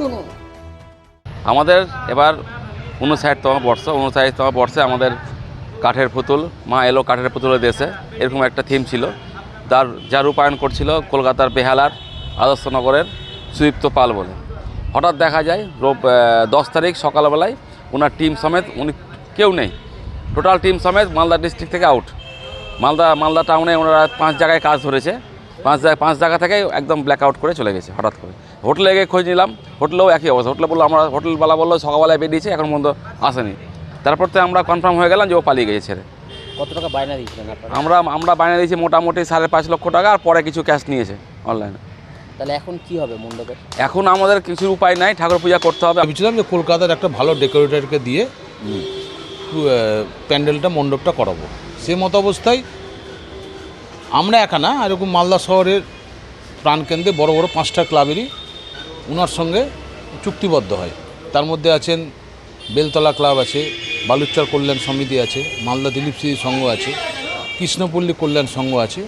শুনুন। আমাদের এবার উনষাটতম বর্ষ উনষাটতম বর্ষে আমাদের কাঠের পুতুল, মা এলো কাঠের পুতুলের দেশে। এরকম একটা থিম ছিল। তার যা রূপায়ণ করছিল কলকাতার বেহালার আদর্শনগরের সুদীপ্ত পাল বলে। হঠাৎ দেখা যায়, রোব দশ তারিখ সকালবেলায় ওনার টিম সমেত উনি কেউ নেই। টোটাল টিম সমেত মালদা ডিস্ট্রিক্ট থেকে আউট মালদা মালদা টাউনে ওনারা পাঁচ জায়গায় কাজ ধরেছে। পাঁচ জায়গা পাঁচ জায়গা থেকে একদম ব্ল্যাক আউট করে চলে গেছে, হঠাৎ করে। হোটেলে গিয়ে খোঁজ নিলাম হোটেলেও একই অবস্থা। হোটেলে বলল আমরা হোটেলওয়ালা বলল সকালবেলায় বেরিয়েছে এখন পর্যন্ত আসেনি। তারপর তো আমরা কনফার্ম হয়ে গেলাম যে ও পালিয়ে গেছে ছেড়ে। কত টাকা বায়না দিয়েছিলেন আমরা আমরা বানিয়ে দিয়েছি মোটামুটি সাড়ে পাঁচ লক্ষ টাকা আর পরে কিছু ক্যাশ নিয়েছে অনলাইনে তাহলে এখন কি হবে মণ্ডপের এখন আমাদের কিছু উপায় নাই ঠাকুর পূজা করতে হবে। ভেবেছিলাম যে কলকাতার একটা ভালো ডেকোরেটরকে দিয়ে প্যান্ডেলটা মণ্ডপটা করাবো। সে মতো অবস্থায় আমরা একা না এরকম মালদা শহরের প্রাণকেন্দ্রে বড় বড় পাঁচটা ক্লাবেরই ওনার সঙ্গে চুক্তিবদ্ধ হয়। তার মধ্যে আছেন বেলতলা ক্লাব আছে বালুচর কল্যাণ সমিতি আছে মালদা দিলীপ স্মৃতি সংঘ আছে কৃষ্ণপল্লী কল্যাণ সংঘ আছে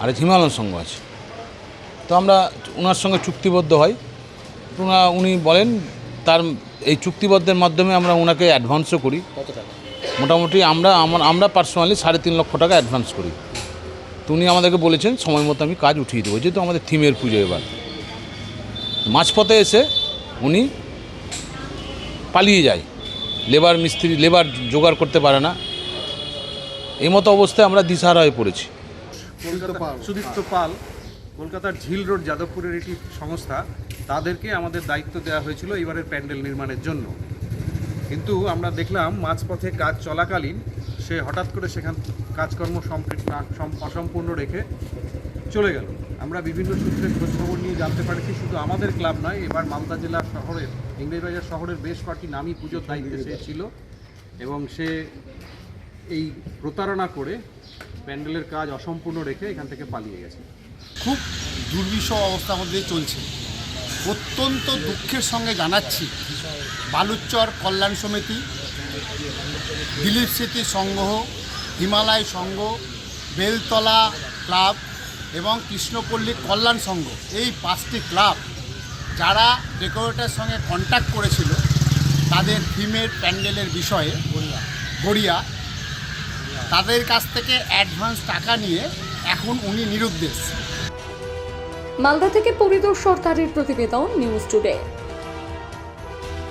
আর হিমালয় সংঘ আছে। তো আমরা ওনার সঙ্গে চুক্তিবদ্ধ হয়। ওনা উনি বলেন তার এই চুক্তিবদ্ধের মাধ্যমে আমরা ওনাকে অ্যাডভান্সও করি। মোটামুটি আমরা আমার আমরা পার্সোনালি সাড়ে তিন লক্ষ টাকা অ্যাডভান্স করি। তো উনি আমাদেরকে বলেছেন সময় মতো আমি কাজ উঠিয়ে দেবো যেহেতু আমাদের থিমের পুজো এবার। মাঝপথে এসে উনি পালিয়ে যায়। লেবার মিস্ত্রি লেবার জোগাড় করতে পারে না। এই মতো অবস্থায় আমরা দিশাহারা হয়ে পড়েছি। সুদীপ্ত পাল। কলকাতার ঝিল রোড যাদবপুরের একটি সংস্থা তাদেরকে আমাদের দায়িত্ব দেওয়া হয়েছিল এবারের প্যান্ডেল নির্মাণের জন্য। কিন্তু আমরা দেখলাম মাঝপথে কাজ চলাকালীন সে হঠাৎ করে সেখান কাজকর্ম সম্পৃক্ত অসম্পূর্ণ রেখে চলে গেল। আমরা বিভিন্ন সূত্রে খোঁজখবর নিয়ে জানতে পারছি, শুধু আমাদের ক্লাব নয়, এবার মালদা জেলা শহরের, ইংরেজবাজার শহরের বেশ কয়েকটি নামী পুজোর দায়িত্বে সে ছিল এবং সে এই প্রতারণা করে প্যান্ডেলের কাজ অসম্পূর্ণ রেখে এখান থেকে পালিয়ে গেছে। খুব দুর্বিষহ অবস্থা মধ্যে চলছে। অত্যন্ত দুঃখের সঙ্গে জানাচ্ছি, বালুচর কল্যাণ সমিতি, দিলীপ স্মৃতি সংঘ, হিমালয় সংঘ, বেলতলা ক্লাব এবং কৃষ্ণপল্লী কল্যাণ সংঘ এই পাঁচটি ক্লাব যারা ডেকোরেটার সঙ্গে কন্ট্যাক্ট করেছিল তাদের থিমের প্যান্ডেলের বিষয়ে গড়িয়া। তাদের কাছ থেকে অ্যাডভান্স টাকা নিয়ে এখন উনি নিরুদ্দেশ। মালদা থেকে পরিদর্শক সরকারের প্রতিবেদন নিউজ টুডে